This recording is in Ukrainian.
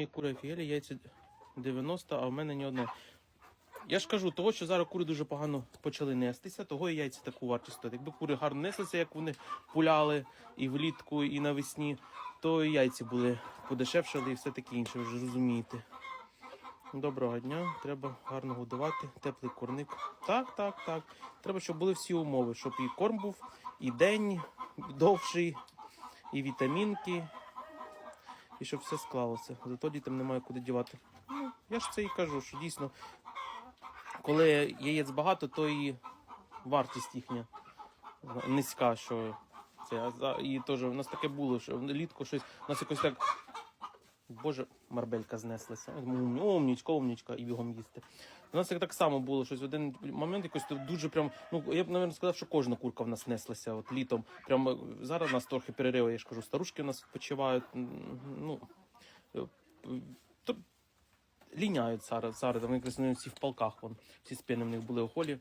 мої кури офігелі, яйця 90, а в мене ні одне. Я ж кажу, того, що зараз кури дуже погано почали нестися, того і яйця таку вартість стоять. Якби кури гарно неслися, як вони пуляли і влітку, і навесні, то і яйці були подешевшали і все таке інше, ви ж розумієте. Доброго дня, треба гарно годувати, теплий корник. Так, так, так. Треба, щоб були всі умови, щоб і корм був, і день довший, і вітамінки, і щоб все склалося. Зато дітям немає куди дівати. Ну, я ж це і кажу, що дійсно, коли яєць багато, то і вартість їхня низька, що це. І теж у нас таке було, що літко щось, у нас якось так. Боже, марбелька знеслася. Ум- Умнічка, і бігом їсти. У нас так само було щось в один момент якось дуже прям. Ну я б навіть сказав, що кожна курка в нас неслася от літом. Прям е, зараз нас трохи перериви, я ж кажу, старушки у нас відпочивають. Ну е, ліняють зараз. Зараз вони якраз вони всі в полках. Вон всі спини в них були у холі.